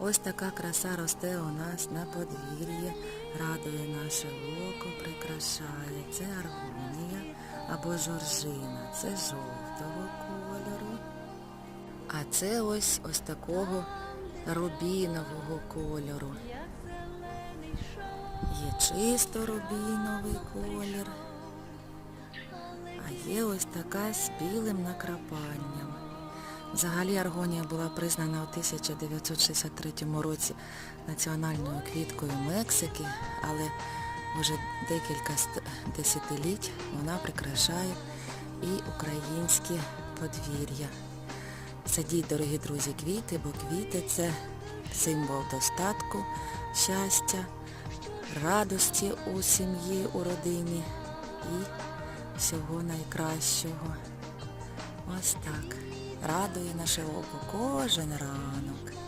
Ось така краса росте у нас на подвір'ї, радує наше око, прикрашає. Це аргонія або жоржина, це жовтого кольору. А це ось ось такого рубінового кольору. Є чисто рубіновий колір, а є ось така з білим накрапанням. Взагалі аргонія була признана у 1963 році національною квіткою Мексики, але вже декілька десятиліть вона прикрашає і українське подвір'я. Садіть, дорогі друзі, квіти, бо квіти це символ достатку, щастя, радості у сім'ї, у родині і всього найкращого. Ось так. Радує наше око кожен ранок.